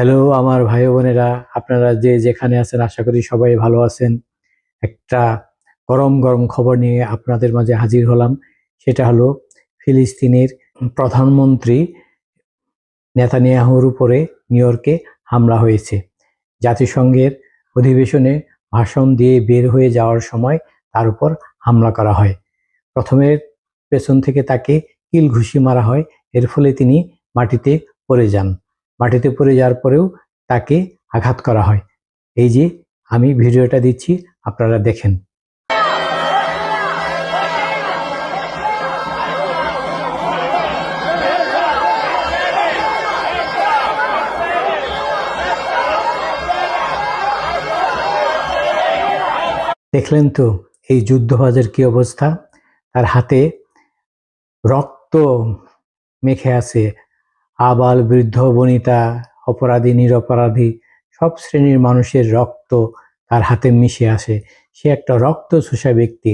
Hello আমার ভাই বোনেরা। আপনারা যে যেখানে আছেন, আশা করি সবাই ভালো আছেন। একটা গরম গরম খবর নিয়ে আপনাদের মাঝে হাজির হলাম। সেটা হলো, ফিলিস্তিনের প্রধানমন্ত্রী নেতানিয়াহুর উপরে নিউ ইয়র্কে হামলা হয়েছে। জাতিসংঘের অধিবেশনে ভাষণ দিয়ে বের হয়ে যাওয়ার সময় তার উপর হামলা করা হয়। প্রথমে পেছন থেকে তাকে কিল ঘুষি মারা হয়। এর ফলে তিনি মাটিতে পড়ে যান। মাটিতে পড়ে যাওয়ার পরেও তাকে আঘাত করা হয়। এই যে আমি ভিডিওটা দিচ্ছি, আপনারা দেখেন। দেখলেন তো, এই যুদ্ধবাজের কি অবস্থা? তার হাতে রক্ত মেখে আছে। আবাল, বৃদ্ধ, বনিতা, অপরাধী, নিরপরাধী সব শ্রেণির মানুষের রক্ত তার হাতে মিশে আসে। সে একটা রক্ত চোষা ব্যক্তি।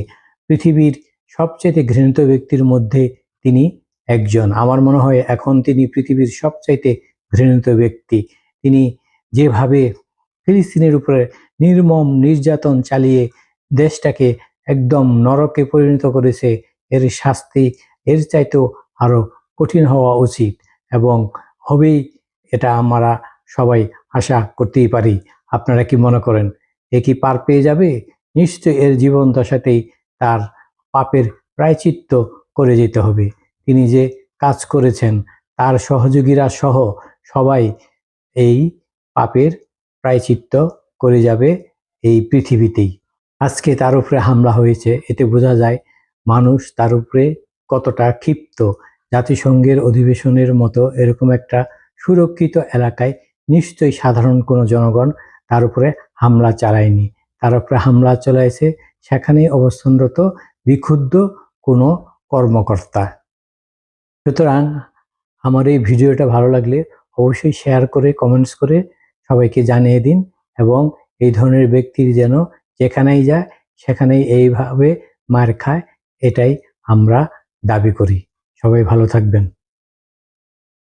পৃথিবীর সবচেয়ে ঘৃণিত ব্যক্তির মধ্যে তিনি একজন। আমার মনে হয় এখন তিনি পৃথিবীর সবচাইতে ঘৃণিত ব্যক্তি। তিনি যেভাবে ফিলিস্তিনের উপরে নির্মম নির্যাতন চালিয়ে দেশটাকে একদম নরকে পরিণত করেছে, এর শাস্তি এর চাইতেও আরও কঠিন হওয়া উচিত। এবং হবেই এটা আমরা সবাই আশা করতেই পারি। আপনারা কি মনে করেন, এ কি পার পেয়ে যাবে? নিশ্চয় এর জীবন দশাতেই তার পাপের প্রায়চিত্ত করে যেতে হবে। তিনি যে কাজ করেছেন, তার সহযোগীরা সহ সবাই এই পাপের প্রায়চিত্ত করে যাবে এই পৃথিবীতেই। আজকে তার উপরে হামলা হয়েছে, এতে বোঝা যায় মানুষ তার উপরে কতটা ক্ষিপ্ত জাতিসংঘের অধিবেশনের মতো এরকম একটা সুরক্ষিত এলাকায় নিশ্চয়ই সাধারণ কোনো জনগণ তার উপরে হামলা চালায়নি। তার উপরে হামলা চালাইছে সেখানে অবস্থানরত বিক্ষুব্ধ কোনো কর্মকর্তা। সুতরাং আমার এই ভিডিওটা ভালো লাগলে অবশ্যই শেয়ার করে কমেন্টস করে সবাইকে জানিয়ে দিন এবং এই ধরনের ব্যক্তির যেন যেখানেই যায়, সেখানেই এইভাবে মার খায়, এটাই আমরা দাবি করি। সবাই ভালো থাকবেন।